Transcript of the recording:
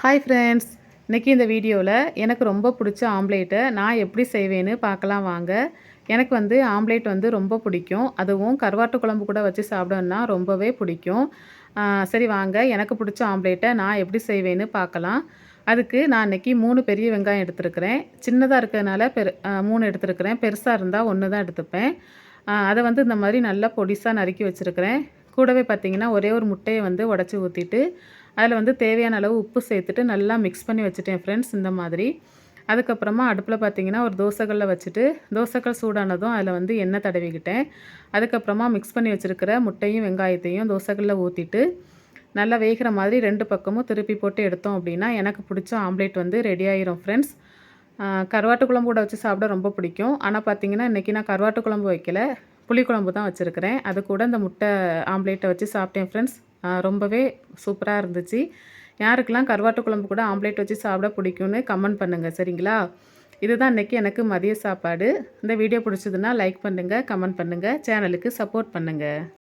Hi friends இன்றைக்கி இந்த வீடியோவில் எனக்கு ரொம்ப பிடிச்ச ஆம்லேட்டை நான் எப்படி செய்வேன்னு பார்க்கலாம் வாங்க. எனக்கு வந்து ஆம்லேட் வந்து ரொம்ப பிடிக்கும். அதுவும் கருவாட்டு குழம்பு கூட வச்சு சாப்பிடணுன்னா ரொம்பவே பிடிக்கும். சரி வாங்க. எனக்கு பிடிச்ச ஆம்லேட்டை நான் எப்படி செய்வேன்னு பார்க்கலாம். அதுக்கு நான் இன்றைக்கி மூணு பெரிய வெங்காயம் எடுத்துருக்கிறேன். சின்னதாக இருக்கிறதுனால பெரு மூணு எடுத்துருக்கிறேன். பெருசாக இருந்தால் ஒன்று தான் எடுத்துப்பேன். அதை வந்து இந்த மாதிரி நல்லா பொடிசாக நறுக்கி வச்சுருக்கிறேன். கூடவே பார்த்திங்கன்னா ஒரே ஒரு முட்டையை வந்து உடச்சி ஊற்றிட்டு அதில் வந்து தேவையான அளவு உப்பு சேர்த்துட்டு நல்லா மிக்ஸ் பண்ணி வச்சுட்டேன் ஃப்ரெண்ட்ஸ் இந்த மாதிரி. அதுக்கப்புறமா அடுப்பில் பார்த்தீங்கன்னா ஒரு தோசைகளில் வச்சுட்டு தோசைகள் சூடானதும் அதில் வந்து எண்ணெய் தடவிக்கிட்டேன். அதுக்கப்புறமா மிக்ஸ் பண்ணி வச்சுருக்கிற முட்டையும் வெங்காயத்தையும் தோசைகளில் ஊற்றிட்டு நல்லா வேகிற மாதிரி ரெண்டு பக்கமும் திருப்பி போட்டு எடுத்தோம் அப்படின்னா எனக்கு பிடிச்ச ஆம்லேட் வந்து ரெடி ஆகிரும் ஃப்ரெண்ட்ஸ் கருவாட்டு குழம்பு கூட வச்சு சாப்பிட ரொம்ப பிடிக்கும். ஆனால் பார்த்தீங்கன்னா இன்றைக்கி நான் கருவாட்டு குழம்பு வைக்கல புளிக்குழம்பு தான் வச்சுருக்கிறேன். அது கூட இந்த முட்டை ஆம்லேட்டை வச்சு சாப்பிட்டேன் ஃப்ரெண்ட்ஸ் ரொம்பவே சூப்பராக இருந்துச்சு. யாருக்கெல்லாம் கருவாட்டு குழம்பு கூட ஆம்லேட் வச்சு சாப்பிட பிடிக்கும்னு கமெண்ட் பண்ணுங்கள் சரிங்களா? இதுதான் இன்றைக்கி எனக்கு மதிய சாப்பாடு. இந்த வீடியோ பிடிச்சதுன்னா லைக் பண்ணுங்கள் கமெண்ட் பண்ணுங்கள் சேனலுக்கு சப்போர்ட் பண்ணுங்கள்